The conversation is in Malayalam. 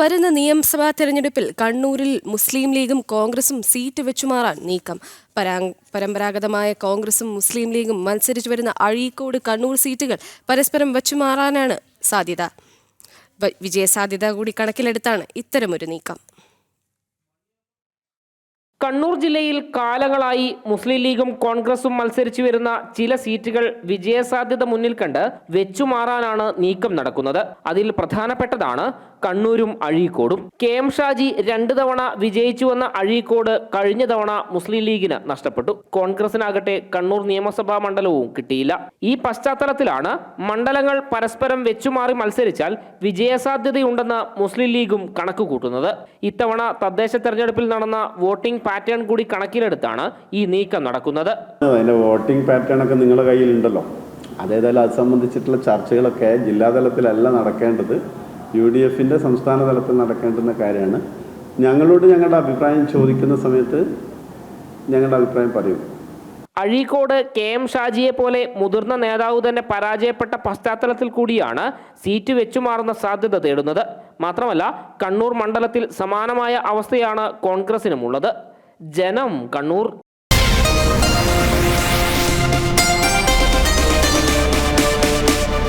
വരുന്ന നിയമസഭാ തെരഞ്ഞെടുപ്പിൽ കണ്ണൂരിൽ മുസ്ലിം ലീഗും കോൺഗ്രസും സീറ്റ് വെച്ചുമാറാൻ നീക്കം. പരാ- പരമ്പരാഗതമായ കോൺഗ്രസും മുസ്ലിം ലീഗും മത്സരിച്ചു വരുന്ന അഴീക്കോട് കണ്ണൂർ സീറ്റുകൾ പരസ്പരം വെച്ചുമാറാനാണ് സാധ്യത. വിജയസാധ്യത കൂടി കണക്കിലെടുത്താണ് ഇത്തരമൊരു നീക്കം. കണ്ണൂർ ജില്ലയിൽ കാലങ്ങളായി മുസ്ലിം ലീഗും കോൺഗ്രസും മത്സരിച്ചു വരുന്ന ചില സീറ്റുകൾ വിജയസാധ്യത മുന്നിൽ കണ്ട് വെച്ചുമാറാനാണ് നീക്കം നടക്കുന്നത്. അതിൽ പ്രധാനപ്പെട്ടതാണ് കണ്ണൂരും അഴീക്കോടും. കെ എം ഷാജി രണ്ടു തവണ വിജയിച്ചു വന്ന അഴീക്കോട് കഴിഞ്ഞ തവണ മുസ്ലിം ലീഗിന് നഷ്ടപ്പെട്ടു. കോൺഗ്രസിനാകട്ടെ കണ്ണൂർ നിയമസഭാ മണ്ഡലവും കിട്ടിയില്ല. ഈ പശ്ചാത്തലത്തിലാണ് മണ്ഡലങ്ങൾ പരസ്പരം വെച്ചുമാറി മത്സരിച്ചാൽ വിജയസാധ്യതയുണ്ടെന്ന് മുസ്ലിം ലീഗും കണക്കുകൂട്ടുന്നത്. ഇത്തവണ തദ്ദേശ തെരഞ്ഞെടുപ്പിൽ നടന്ന വോട്ടിംഗ് പാറ്റേൺ കൂടി കണക്കിലെടുത്താണ് ഈ നീക്കം നടക്കുന്നത്. അതിന്റെ വോട്ടിംഗ് പാറ്റേൺ ഒക്കെ നിങ്ങളുടെ കയ്യിലുണ്ടല്ലോ. അതേതായാലും അത് സംബന്ധിച്ചിട്ടുള്ള ചർച്ചകളൊക്കെ ജില്ലാതലത്തിലല്ല നടക്കേണ്ടത്. യു ഡി എഫിന്റെ സംസ്ഥാന തലത്തിൽ നടക്കേണ്ടുന്ന കാര്യമാണ്. ഞങ്ങളോട് ഞങ്ങളുടെ അഭിപ്രായം ചോദിക്കുന്ന സമയത്ത് ഞങ്ങളുടെ അഭിപ്രായം പറയും. അഴീക്കോട് കെ എം ഷാജിയെ പോലെ മുതിർന്ന നേതാവ് തന്നെ പരാജയപ്പെട്ട പശ്ചാത്തലത്തിൽ കൂടിയാണ് സീറ്റ് വെച്ചുമാറുന്ന സാധ്യത തേടുന്നത്. മാത്രമല്ല കണ്ണൂർ മണ്ഡലത്തിൽ സമാനമായ അവസ്ഥയാണ് കോൺഗ്രസിനുമുള്ളത്. ജനം കണ്ണൂർ